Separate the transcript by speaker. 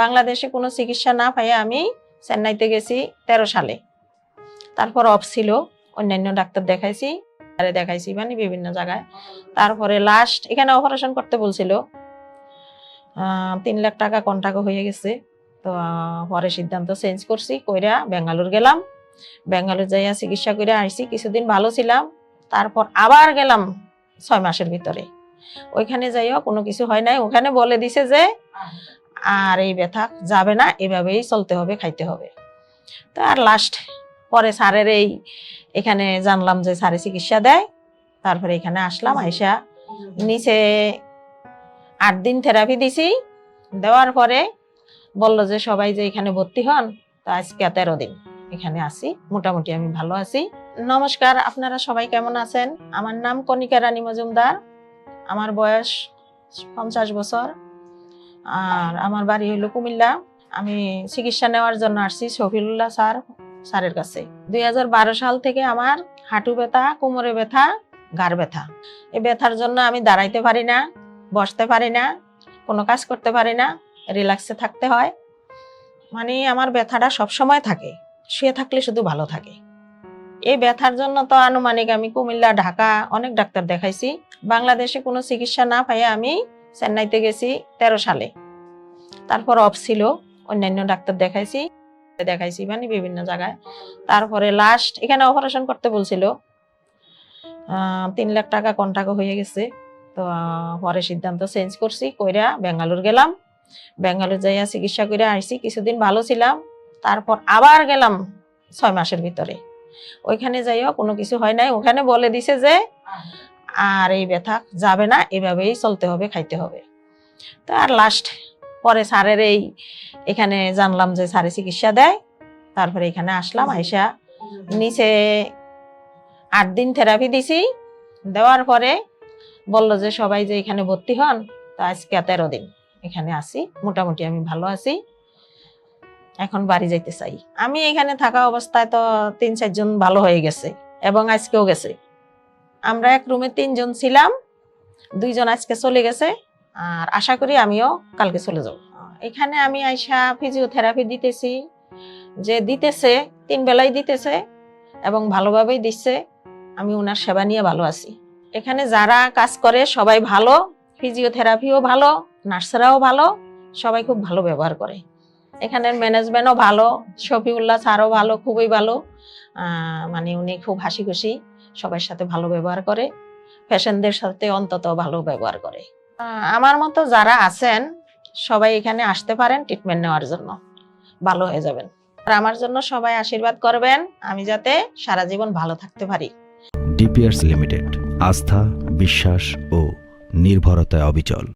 Speaker 1: বাংলাদেশে কোনো চিকিৎসা না পাইয়ে আমি চেন্নাইতে গেছি তেরো সালে। তারপর অফ ছিল, অন্যান্য ডাক্তার দেখাইছি আরে দেখাইছি মানে বিভিন্ন জায়গায়। তারপরে লাস্ট এখানে অপারেশন করতে বলছিল। তিন লাখ টাকা কন্টাক্ট হয়ে গেছে। তো পরে সিদ্ধান্ত চেঞ্জ করছি, কইরা বেঙ্গালুর গেলাম। বেঙ্গালুর যাইয়া চিকিৎসা করে আসছি কিছুদিন ভালো ছিলাম। তারপর আবার গেলাম ছয় মাসের ভিতরে। ওইখানে যাইও কোনো কিছু হয় নাই। ওখানে বলে দিছে যে আর এই ব্যথা যাবে না এভাবেই চলতে হবে খাইতে হবে। তো আর লাস্ট পরে স্যারের এই এখানে জানলাম যে স্যারে চিকিৎসা দেয় তারপরে এখানে আসলাম আইসা নিচে আট দিন থেরাপি দিছি। দেওয়ার পরে বলল যে সবাই যে এখানে ভর্তি হন তো আজকে তেরো দিন এখানে আছি। মোটামুটি আমি ভালো আছি। নমস্কার আপনারা সবাই কেমন আছেন? আমার নাম কণিকা রানী মজুমদার। আমার বয়স পঞ্চাশ বছর। আর আমার বাড়ি হইল কুমিল্লা। আমি চিকিৎসা নেওয়ার জন্য আসছি শফিউল্লাহ স্যার, স্যারের কাছে। দুই হাজার বারো সাল থেকে আমার হাঁটু ব্যথা, কোমরে ব্যথা ঘাড় ব্যথা। এই ব্যথার জন্য আমি দাঁড়াইতে পারি না, বসতে পারি না, কোনো কাজ করতে পারি না, রিল্যাক্সে থাকতে হয়। মানে আমার ব্যথাটা সব সময় থাকে, শুয়ে থাকলে শুধু ভালো থাকে। এই ব্যথার জন্য তো আনুমানিক আমি কুমিল্লা, ঢাকা অনেক ডাক্তার দেখাইছি। বাংলাদেশে কোনো চিকিৎসা না পাইয়ে আমি চেন্নাইতে গেছি তেরো সালে। তারপর অফ ছিল, অন্যান্য ডাক্তার দেখাইছি দেখাইছি মানে বিভিন্ন জায়গায়। তারপরে লাস্ট এখানে অপারেশন করতে বলছিল। তিন লাখ টাকা কন্টাক্ট হয়ে গেছে। তো পরে সিদ্ধান্ত চেঞ্জ করছি, কইরা বেঙ্গালুর গেলাম। বেঙ্গালুর যাইয়া চিকিৎসা করে আইছি, কিছুদিন ভালো ছিলাম। তারপর আবার গেলাম ছয় মাসের ভিতরে। ওইখানে যাইও কোনো কিছু হয় নাই। ওখানে বলে দিছে যে আর এই ব্যথা যাবে না এভাবেই চলতে হবে খাইতে হবে। তো আর লাস্ট পরে স্যারের এই এখানে জানলাম যে স্যারে চিকিৎসা দেয় তারপরে এখানে আসলাম আইসা নিচে আট দিন থেরাপি দিছি দেওয়ার পরে বলল যে সবাই যে এখানে ভর্তি হন তো আজকে তেরো দিন এখানে আছি মোটামুটি আমি ভালো আছি এখন বাড়ি যাইতে চাই। আমি এখানে থাকা অবস্থায় তো তিন চারজন ভালো হয়ে গেছে এবং আজকেও গেছে। আমরা এক রুমে তিনজন ছিলাম, দুইজন আজকে চলে গেছে, আর আশা করি আমিও কালকে চলে যাব। এখানে আমি আইসা ফিজিওথেরাপি দিতেছি, যে দিতেছে, তিন বেলাই দিতেছে এবং ভালোভাবেই দিচ্ছে, আমি ওনার সেবা নিয়ে ভালো আছি। এখানে যারা কাজ করে সবাই ভালো ফিজিওথেরাপিও ভালো, নার্সরাও ভালো, সবাই খুব ভালো ব্যবহার করে। এখানের ম্যানেজমেন্টও ভালো, শফিউল্লাহ স্যারও ভালো, খুবই ভালো মানে উনি খুব হাসি খুশি সবার সাথে ভালো ব্যবহার করে পেশেন্টদের সাথে অন্তত ভালো ব্যবহার করে। আমার মতো যারা আছেন, সবাই এখানে আসতে পারেন ট্রিটমেন্ট নেওয়ার জন্য। ভালো হয়ে যাবেন। আর আমার জন্য সবাই আশীর্বাদ করবেন, আমি যাতে সারা জীবন ভালো থাকতে পারি।
Speaker 2: ডিপিআরস লিমিটেড, আস্থা, বিশ্বাস ও নির্ভরতায় অবিচল।